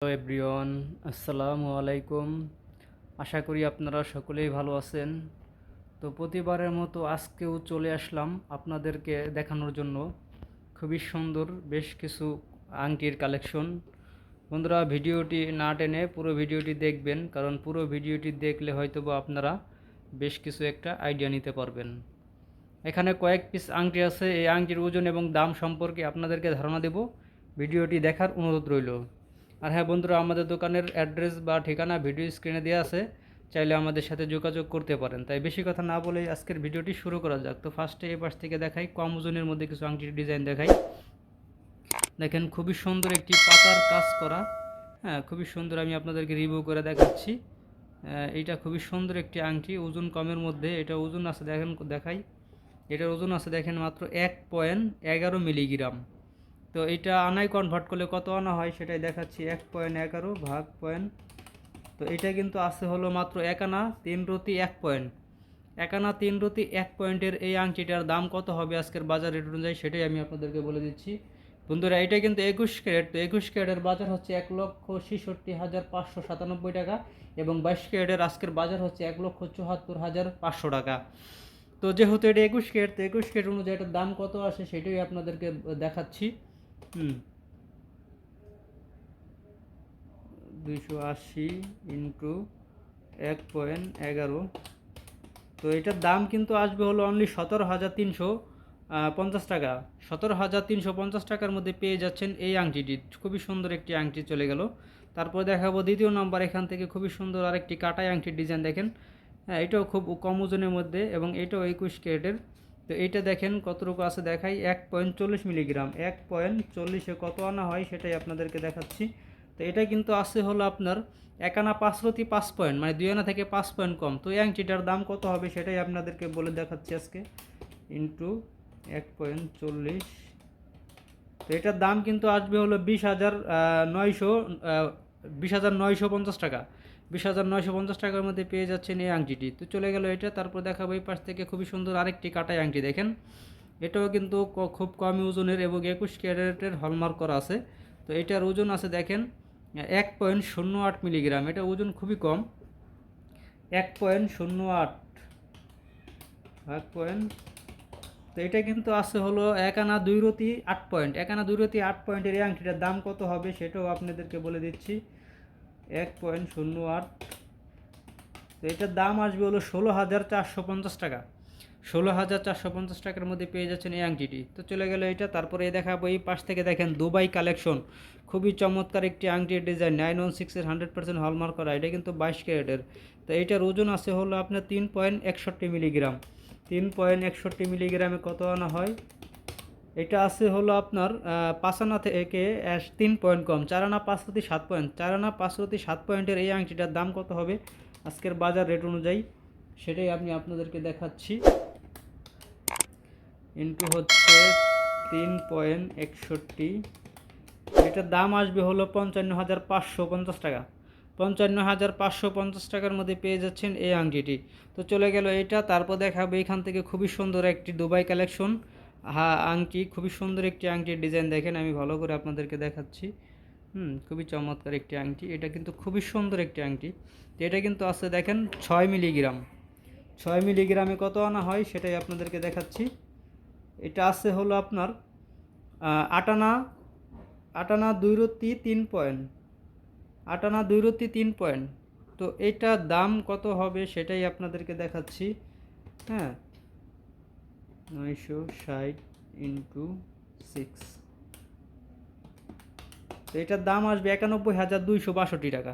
Hello everyone আসসালামু আলাইকুম। আশা করি আপনারা সকলেই ভালো আছেন। তো প্রতিবারের মতো আজকেও চলে আসলাম আপনাদেরকে দেখানোর জন্য। খুবই সুন্দর, বেশ কিছু আংটির কালেকশন। বন্ধুরা, ভিডিওটি না টেনে পুরো ভিডিওটি দেখবেন, কারণ পুরো ভিডিওটি দেখলে হয়তো আপনারা বেশ কিছু একটা আইডিয়া নিতে পারবেন। এখানে কয়েক পিস আংটি আছে, এই আংটির ওজন এবং দাম সম্পর্কে আপনাদেরকে ধারণা দেব। ভিডিওটি দেখার অনুরোধ রইল। আর হ্যাঁ বন্ধুরা, আমাদের দোকানের অ্যাড্রেস বা ঠিকানা ভিডিও স্ক্রিনে দেওয়া আছে, চাইলে আমাদের সাথে যোগাযোগ করতে পারেন। তাই বেশি কথা না বলেই আজকের ভিডিওটি শুরু করা যাক। তো ফার্স্টে এই পাশ থেকে দেখাই, কম ওজনের মধ্যে কিছু আংটির ডিজাইন দেখাই। দেখেন, খুবই সুন্দর একটি পাতার কাজ করা। হ্যাঁ খুবই সুন্দর আমি আপনাদেরকে রিভিউ করে দেখাচ্ছি। এইটা খুবই সুন্দর একটি আংটি, ওজন কমের মধ্যে। এটা ওজন আছে, দেখেন, দেখাই। এটার ওজন আছে, দেখেন, মাত্র এক পয়েন্ট এগারো মিলিগ্রাম তো এটা আনায় কনভার্ট করলে কত আনা হয় সেটাই দেখাচ্ছি, এক পয়েন্ট এগারো ভাগ পয়েন্ট তো এটা কিন্তু আছে হলো মাত্র এক আনা, তিন রতি এক পয়েন্ট এক আনা, তিন রতি এক পয়েন্টের এই আংটিটার দাম কত হবে আজকের বাজার রেট অনুযায়ী সেটাই আমি আপনাদেরকে বলে দিচ্ছি। বন্ধুরা, এটা কিন্তু একুশ ক্যারেট, তো একুশ ক্যারেটের বাজার হচ্ছে এক লক্ষ ছেষট্টি হাজার পাঁচশো সাতানব্বই টাকা এবং বাইশ ক্যারেটের আজকের বাজার হচ্ছে এক লক্ষ চুয়াত্তর হাজার পাঁচশো টাকা। তো যেহেতু এটা একুশ ক্যারেট, তো একুশ ক্যারেট অনুযায়ী এটার দাম কত আসে সেটাই আপনাদেরকে দেখাচ্ছি। হুম। দুইশো আশি ইন্টু এক পয়েন্ট এগারো। তো এটার দাম কিন্তু আসবে হলো অনলি সতেরো হাজার তিনশো পঞ্চাশ টাকা। সতেরো হাজার তিনশো পঞ্চাশ টাকার মধ্যে পেয়ে যাচ্ছেন এই আংটিটি। খুবই সুন্দর একটি আংটি চলে গেল। তারপর দেখাবো দ্বিতীয় নম্বর, এখান থেকে খুবই সুন্দর আরেকটি কাটাই আংটির ডিজাইন দেখেন। হ্যাঁ এটাও খুব কম ওজনের মধ্যে এবং এটাও একুশ ক্যারেটের। তো এইটা দেখেন কতটুকু আছে দেখাই? এক পয়েন্ট চল্লিশ মিলিগ্রাম। এক পয়েন্ট চল্লিশে কত আনা হয় সেটাই আপনাদেরকে দেখাচ্ছি। তো এটা কিন্তু আছে হলো আপনার এক আনা পাঁচ রতি পাঁচ পয়েন্ট মানে দুই আনা থেকে পাঁচ পয়েন্ট কম। তো আংটিটার দাম কত হবে সেটাই আপনাদেরকে বলে দেখাচ্ছি আজকে। ইন্টু এক পয়েন্ট চল্লিশ। তো এটার দাম কিন্তু আসবে হলো বিশ হাজার নয়শো বিশ হাজার নয়শো পঞ্চাশ টাকা। বিশ হাজার নয়শো পঞ্চাশ টাকার মধ্যে পেয়ে যাচ্ছেন এই আংটিটি। তো চলে গেল এটা, তারপর দেখাবো এই পাশ থেকে খুবই সুন্দর আরেকটি কাটাই আংটি দেখেন। এটাও কিন্তু খুব কম ওজনের এবং একুশ ক্যারেটের হলমার্ক করা আছে। তো এটার ওজন আছে দেখেন, এক পয়েন্ট শূন্য আট মিলিগ্রাম। এটা ওজন খুবই কম। এক পয়েন্ট শূন্য আট, এক পয়েন্ট তো এটা কিন্তু আছে হলো এক আনা দুই রতি আট পয়েন্ট এক আনা দুই রতি আট পয়েন্টের এই আংটিটার দাম কত হবে সেটাও আপনাদেরকে বলে দিচ্ছি। এক পয়েন্ট শূন্য আট। তো এটার দাম আসবে হলো ষোলো হাজার চারশো পঞ্চাশ টাকা। ষোলো হাজার চারশো পঞ্চাশ টাকার মধ্যে পেয়ে যাচ্ছেন এই আংটিটি। তো চলে গেল এটা, তারপরে দেখাবো এই পাশ থেকে দেখেন দুবাই কালেকশন। খুবই চমৎকার একটি আংটির ডিজাইন নাইন ওয়ান সিক্সের হান্ড্রেড পার্সেন্ট হলমার্ক করা, এটা কিন্তু বাইশ ক্যারেটের। তো এইটার ওজন আছে হলো আপনার তিন পয়েন্ট একষট্টি মিলিগ্রাম তিন পয়েন্ট একষট্টি মিলিগ্রামে কত আনা হয়? এটা আছে হলো আপনার পাঁচ আনা থেকে তিন পয়েন্ট কম, চার আনা পাঁচ প্রতি সাত পয়েন্ট, চার আনা পাঁচ প্রতি সাত পয়েন্টের এই আংটিটার দাম কত হবে? আজকের বাজার রেট অনুযায়ী সেটাই আমি আপনাদেরকে দেখাচ্ছি। ইন্টু হচ্ছে তিন পয়েন্ট একষট্টি, এটার দাম আসবে হলো পঞ্চান্ন হাজার পাঁচশো পঞ্চাশ টাকা। পঞ্চান্ন হাজার পাঁচশো পঞ্চাশ টাকার মধ্যে পেয়ে যাচ্ছেন এই আংটিটি। তো চলে গেল এটা, তারপর দেখাবো এখান থেকে খুবই সুন্দর একটি দুবাই কালেকশন। হা, আংটি, খুবই সুন্দর একটি আংটির ডিজাইন দেখেন, আমি ভালো করে আপনাদেরকে দেখাচ্ছি। হুম, খুবই চমৎকার একটি আংটি, এটা কিন্তু খুবই সুন্দর একটি আংটি। তো এটা কিন্তু আছে দেখেন ছয় মিলিগ্রাম। ছয় মিলিগ্রামে কত আনা হয় সেটাই আপনাদেরকে দেখাচ্ছি। এটা আছে হলো আপনার আটানা আটানা দুই রত্তি তিন পয়েন্ট। আটানা দুই রত্তি তিন পয়েন্ট। তো এটার দাম কত হবে সেটাই আপনাদেরকে দেখাচ্ছি। হ্যাঁ? নয়শো ষাট ইন্টু সিক্স। তো এটার দাম আসবে একানব্বই হাজার দুইশো বাষট্টি টাকা।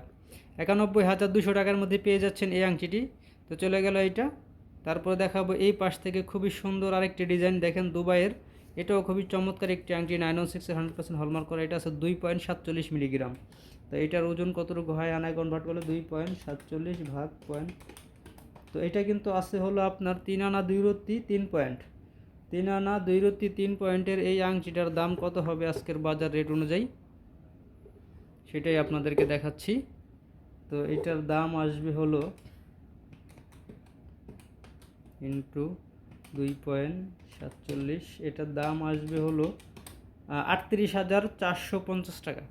একানব্বই হাজার দুশো টাকার মধ্যে পেয়ে যাচ্ছেন এই আংটিটি। তো চলে গেল এইটা। তারপরে দেখাবো এই পাশ থেকে খুবই সুন্দর আরেকটি ডিজাইন দেখেন দুবাইয়ের। এটাও খুবই চমৎকার একটি আংটি নাইন ওয়ান সিক্সের হান্ড্রেড পার্সেন্ট হলমার্ক করা। এটা আছে দুই পয়েন্ট সাতচল্লিশ মিলিগ্রাম। তো এটার ওজন কতটুকু হয়? আনায় কনভার্ট করলে দুই পয়েন্ট, সাতচল্লিশ ভাগ পয়েন্ট। তো এটা কিন্তু আছে হলো আপনার তিন আনা দুই রত্তি তিন পয়েন্ট। তিন আনা দুই রত্তি তিন পয়েন্টের এই আংটিটার দাম কত হবে আজকের বাজার রেট অনুযায়ী? সেটাই আপনাদেরকে দেখাচ্ছি। তো এটার দাম আসবে হলো ইন্টু দুই পয়েন্ট, সাতচল্লিশ। এটার দাম আসবে হলো আটত্রিশ হাজার চারশো পঞ্চাশ টাকা।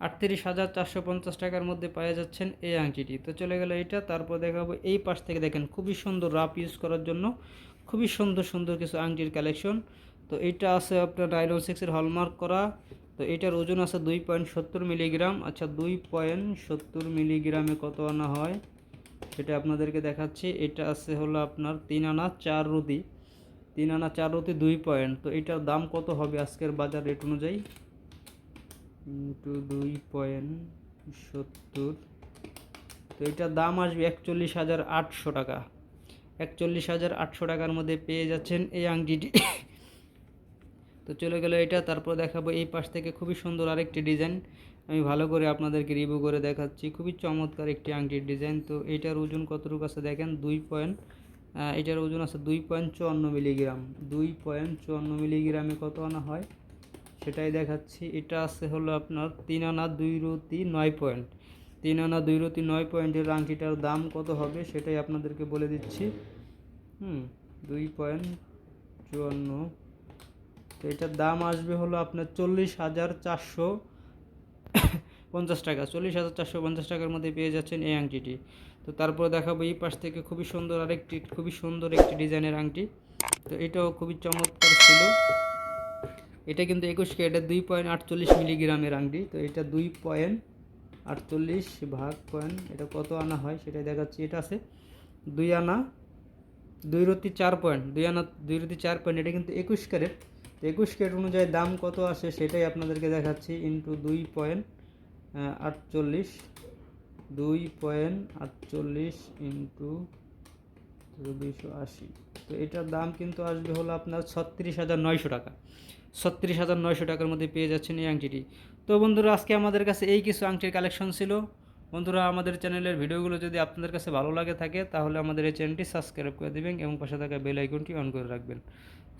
আটত্রিশ হাজার চারশো পঞ্চাশ টাকার মধ্যে পেয়ে যাচ্ছেন এই আংটিটি। তো চলে গেল এইটা, তারপর দেখাবো এই পাশ থেকে দেখেন, খুবই সুন্দর রাপ ইউজ করার জন্য খুবই সুন্দর সুন্দর কিছু আংটির কালেকশন তো এটা আছে আপনার নাইলন সিক্সের হলমার্ক করা। তো এটার ওজন আছে দুই পয়েন্ট সত্তর মিলিগ্রাম। আচ্ছা দুই পয়েন্ট সত্তর মিলিগ্রামে কত আনা হয় সেটা আপনাদেরকে দেখাচ্ছি। এটা আছে হলো আপনার তিন আনা চার রুটি। তিন আনা চার রুটি, দুই পয়েন্ট। তো এটার দাম কত হবে আজকের বাজার রেট অনুযায়ী? ইন্টু দুই পয়েন্ট সত্তর। তো এটার দাম আসবে একচল্লিশ হাজার আটশো টাকা। একচল্লিশ হাজার আটশো টাকার মধ্যে পেয়ে যাচ্ছেন এই আংটিটি। তো চলে গেল এটা, তারপর দেখাবো এই পাশ থেকে খুবই সুন্দর আরেকটি ডিজাইন। আমি ভালো করে আপনাদেরকে রিভিউ করে দেখাচ্ছি। খুবই চমৎকার একটি আংটির ডিজাইন। তো এটার ওজন কতটুকু আছে দেখেন? দুই পয়েন্ট এটার ওজন আছে দুই পয়েন্ট চুয়ান্ন মিলিগ্রাম। দুই পয়েন্ট চুয়ান্ন মিলিগ্রামে কত আনা হয়? সেটাই দেখাচ্ছি। এটা আছে হলো আপনার তিন আনা দুই রুতি নয় পয়েন্ট। তিন আনা দুই রুতি নয় পয়েন্টের আংটিটার দাম কত হবে সেটাই আপনাদেরকে বলে দিচ্ছি। হুম, দুই পয়েন্ট চুয়ান্ন। তো এটার দাম আসবে হলো আপনার চল্লিশ হাজার চারশো পঞ্চাশ টাকা। চল্লিশ হাজার চারশো পঞ্চাশ টাকার মধ্যে পেয়ে যাচ্ছেন এই আংটিটি। তো তারপরে দেখাবো এই পাশ থেকে খুবই সুন্দর আরেকটি, খুবই সুন্দর একটি ডিজাইনের আংটি। তো এটাও খুবই চমৎকার ছিল। এটা কিন্তু একুশ ক্যারেটের দুই পয়েন্ট আটচল্লিশ মিলিগ্রামের আংটি। তো এটা দুই পয়েন্ট আটচল্লিশ ভাগ পয়েন্ট এটা কত আনা হয় সেটাই দেখাচ্ছি। এটা আছে দুই আনা, দুই রতি চার পয়েন্ট, দুই আনা, দুই রতি চার পয়েন্ট, এটা কিন্তু একুশ ক্যারেট। তো একুশ ক্যারেট অনুযায়ী দাম কত আসে সেটাই আপনাদেরকে দেখাচ্ছি। ইন্টু দুই পয়েন্ট আটচল্লিশ, দুই পয়েন্ট আটচল্লিশ ইন্টু দুইশো আশি। তো এটার দাম কিন্তু আসবে হলো আপনার ছত্রিশ হাজার নয়শো টাকা। ছত্রিশ হাজার নয়শো টাকার মধ্যে পেয়ে যাচ্ছেন এই আংটিটি। তো বন্ধুরা, আজকে আমাদের কাছে এই কিছু আংটির কালেকশন ছিল। বন্ধুরা, আমাদের চ্যানেলের ভিডিওগুলো যদি আপনাদের কাছে ভালো লাগে থাকে, তাহলে আমাদের এই চ্যানেলটি সাবস্ক্রাইব করে দেবেন এবং পাশে থাকা বেল আইকনটি অন করে রাখবেন।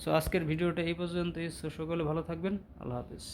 সো আজকের ভিডিওটা এই পর্যন্তই। সকলে ভালো থাকবেন। আল্লাহ হাফিজ।